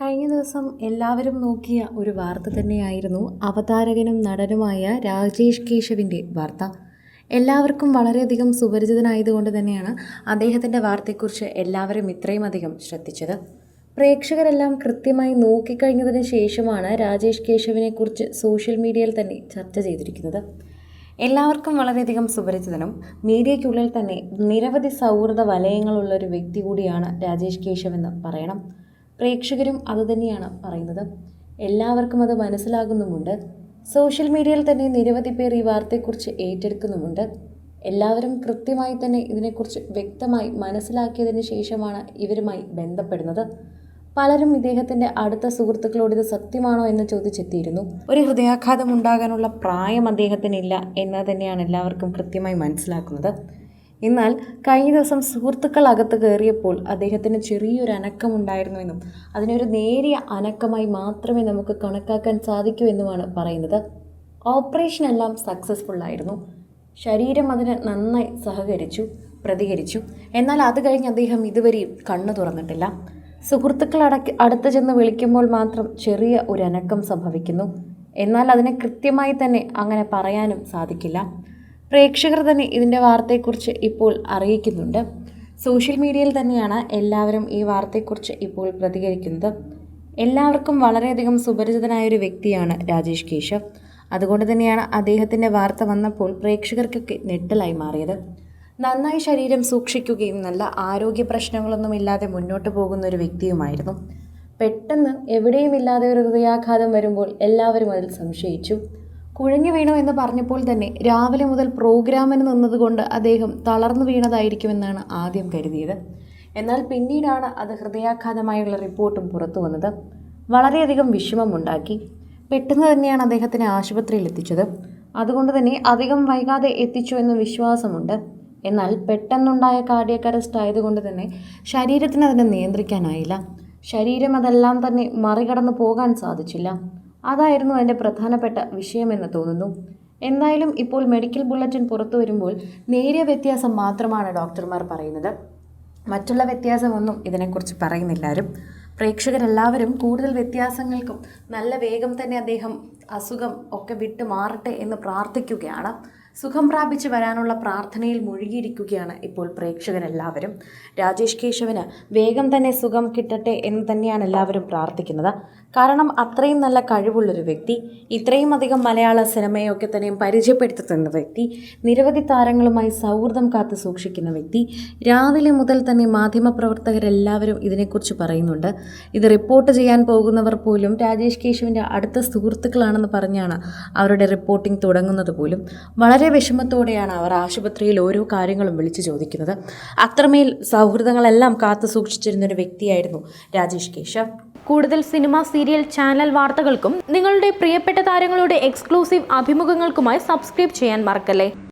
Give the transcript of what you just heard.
കഴിഞ്ഞ ദിവസം എല്ലാവരും നോക്കിയ ഒരു വാർത്ത തന്നെയായിരുന്നു അവതാരകനും നടനുമായ രാജേഷ് കേശവിന്റെ വാർത്ത. എല്ലാവർക്കും വളരെയധികം സുപരിചിതനായതുകൊണ്ട് തന്നെയാണ് അദ്ദേഹത്തിന്റെ വാർത്തയെക്കുറിച്ച് എല്ലാവരും ഇത്രയും അധികം ശ്രദ്ധിച്ചത്. പ്രേക്ഷകരെല്ലാം കൃത്യമായി നോക്കിക്കഴിഞ്ഞതിന് ശേഷമാണ് രാജേഷ് കേശവിനെക്കുറിച്ച് സോഷ്യൽ മീഡിയയിൽ തന്നെ ചർച്ച ചെയ്തിരിക്കുന്നത്. എല്ലാവർക്കും വളരെയധികം സുപരിചിതനും മീഡിയയ്ക്കുള്ളിൽ തന്നെ നിരവധി സൗഹൃദ വലയങ്ങളുള്ള ഒരു വ്യക്തി കൂടിയാണ് രാജേഷ് കേശവ് എന്ന് പറയണം. പ്രേക്ഷകരും അതുതന്നെയാണ് പറയുന്നത്. എല്ലാവർക്കും അത് മനസ്സിലാകുന്നുമുണ്ട്. സോഷ്യൽ മീഡിയയിൽ തന്നെ നിരവധി പേർ ഈ വാർത്തയെക്കുറിച്ച് ഏറ്റെടുക്കുന്നുമുണ്ട്. എല്ലാവരും കൃത്യമായി തന്നെ ഇതിനെക്കുറിച്ച് വ്യക്തമായി മനസ്സിലാക്കിയതിന് ശേഷമാണ് ഇവരുമായി ബന്ധപ്പെടുന്നത്. പലരും ഇദ്ദേഹത്തിന്റെ അടുത്ത സുഹൃത്തുക്കളോട് ഇത് സത്യമാണോ എന്ന് ചോദിച്ചെത്തിയിരുന്നു. ഒരു ഹൃദയാഘാതം ഉണ്ടാകാനുള്ള പ്രായം അദ്ദേഹത്തിനില്ല എന്ന് തന്നെയാണ് എല്ലാവർക്കും കൃത്യമായി മനസ്സിലാക്കുന്നത്. എന്നാൽ കഴിഞ്ഞ ദിവസം സുഹൃത്തുക്കൾ അകത്ത് കയറിയപ്പോൾ അദ്ദേഹത്തിന് ചെറിയൊരു അനക്കമുണ്ടായിരുന്നുവെന്നും അതിനൊരു നേരിയ അനക്കമായി മാത്രമേ നമുക്ക് കണക്കാക്കാൻ സാധിക്കൂ എന്നുമാണ് പറയുന്നത്. ഓപ്പറേഷൻ എല്ലാം സക്സസ്ഫുൾ ആയിരുന്നു. ശരീരം അതിന് നന്നായി സഹകരിച്ചു പ്രതികരിച്ചു. എന്നാൽ അത് കഴിഞ്ഞ് അദ്ദേഹം ഇതുവരെയും കണ്ണു തുറന്നിട്ടില്ല. സുഹൃത്തുക്കൾ അടക്ക് അടുത്ത് ചെന്ന് വിളിക്കുമ്പോൾ മാത്രം ചെറിയ ഒരു അനക്കം സംഭവിക്കുന്നു. എന്നാൽ അതിനെ കൃത്യമായി തന്നെ അങ്ങനെ പറയാനും സാധിക്കില്ല. പ്രേക്ഷകർ തന്നെ ഇതിന്റെ വാർത്തയെക്കുറിച്ച് ഇപ്പോൾ അറിയിക്കുന്നുണ്ട്. സോഷ്യൽ മീഡിയയിൽ തന്നെയാണ് എല്ലാവരും ഈ വാർത്തയെക്കുറിച്ച് ഇപ്പോൾ പ്രതികരിക്കുന്നത്. എല്ലാവർക്കും വളരെയധികം സുപരിചിതനായ ഒരു വ്യക്തിയാണ് രാജേഷ് കേശവ്. അതുകൊണ്ട് തന്നെയാണ് അദ്ദേഹത്തിന്റെ വാർത്ത വന്നപ്പോൾ പ്രേക്ഷകർക്കൊക്കെ നെട്ടലായി മാറിയത്. നന്നായി ശരീരം സൂക്ഷിക്കുകയും നല്ല ആരോഗ്യ പ്രശ്നങ്ങളൊന്നുമില്ലാതെ മുന്നോട്ട് പോകുന്ന ഒരു വ്യക്തിയുമായിരുന്നു. പെട്ടെന്ന് എവിടെയുമില്ലാതെ ഒരു ഹൃദയാഘാതം വരുമ്പോൾ എല്ലാവരും അതിൽ സംശയിച്ചു. കുഴഞ്ഞു വീണു എന്ന് പറഞ്ഞപ്പോൾ തന്നെ രാവിലെ മുതൽ പ്രോഗ്രാമിന് നിന്നതുകൊണ്ട് അദ്ദേഹം തളർന്നു വീണതായിരിക്കുമെന്നാണ് ആദ്യം കരുതിയത്. എന്നാൽ പിന്നീടാണ് അത് ഹൃദയാഘാതമായുള്ള റിപ്പോർട്ടും പുറത്തു വന്നത്. വളരെയധികം വിഷമമുണ്ടാക്കി പെട്ടെന്ന് തന്നെയാണ് അദ്ദേഹത്തിനെ ആശുപത്രിയിൽ എത്തിച്ചത്. അതുകൊണ്ട് തന്നെ അധികം വൈകാതെ എത്തിച്ചു എന്ന് വിശ്വാസമുണ്ട്. എന്നാൽ പെട്ടെന്നുണ്ടായ കാർഡിയക് അറസ്റ്റ് ആയതുകൊണ്ട് തന്നെ ശരീരത്തിന് അതിനെ നിയന്ത്രിക്കാനായില്ല. ശരീരം അതെല്ലാം തന്നെ മറികടന്നു പോകാൻ സാധിച്ചില്ല. അതായിരുന്നു അതിന്റെ പ്രധാനപ്പെട്ട വിഷയമെന്ന് തോന്നുന്നു. എന്തായാലും ഇപ്പോൾ മെഡിക്കൽ ബുള്ളറ്റിൻ പുറത്തു വരുമ്പോൾ നേരിയ വ്യത്യാസം മാത്രമാണ് ഡോക്ടർമാർ പറയുന്നത്. മറ്റുള്ള വ്യത്യാസമൊന്നും ഇതിനെക്കുറിച്ച് പറയുന്നില്ലാരും. പ്രേക്ഷകരെല്ലാവരും കൂടുതൽ വ്യത്യാസങ്ങൾക്കും നല്ല വേഗം തന്നെ അദ്ദേഹം അസുഖം ഒക്കെ വിട്ടു മാറട്ടെ എന്ന് പ്രാർത്ഥിക്കുകയാണ്. സുഖം പ്രാപിച്ച് വരാനുള്ള പ്രാർത്ഥനയിൽ മുഴുകിയിരിക്കുകയാണ് ഇപ്പോൾ പ്രേക്ഷകരെല്ലാവരും. രാജേഷ് കേശവന് വേഗം തന്നെ സുഖം കിട്ടട്ടെ എന്ന് തന്നെയാണ് എല്ലാവരും പ്രാർത്ഥിക്കുന്നത്. കാരണം അത്രയും നല്ല കഴിവുള്ളൊരു വ്യക്തി ഇത്രയും അധികം മലയാള സിനിമയൊക്കെ തന്നെയും പരിചയപ്പെടുത്തി തന്ന വ്യക്തി നിരവധി താരങ്ങളുമായി സൗഹൃദം കാത്തു സൂക്ഷിക്കുന്ന വ്യക്തി രാവിലെ മുതൽ തന്നെ മാധ്യമപ്രവർത്തകരെല്ലാവരും ഇതിനെക്കുറിച്ച് പറയുന്നുണ്ട്. ഇത് റിപ്പോർട്ട് ചെയ്യാൻ പോകുന്നവർ പോലും രാജേഷ് കേശുവിന്റെ അടുത്ത സുഹൃത്തുക്കളാണെന്ന് പറഞ്ഞാണ് അവരുടെ റിപ്പോർട്ടിംഗ് തുടങ്ങുന്നത് പോലും. വളരെ വിഷമത്തോടെയാണ് അവർ ആശുപത്രിയിൽ ഓരോ കാര്യങ്ങളും വിളിച്ചു ചോദിക്കുന്നത്. അത്രമേൽ സൗഹൃദങ്ങളെല്ലാം കാത്തു സൂക്ഷിച്ചിരുന്ന ഒരു വ്യക്തിയായിരുന്നു രാജേഷ് കേശവ്. കൂടുതൽ സിനിമ സീരിയൽ ചാനൽ വാർത്തകൾക്കും നിങ്ങളുടെ പ്രിയപ്പെട്ട താരങ്ങളുടെ എക്സ്ക്ലൂസീവ് അഭിമുഖങ്ങൾക്കുമായി സബ്സ്ക്രൈബ് ചെയ്യാൻ മറക്കല്ലേ?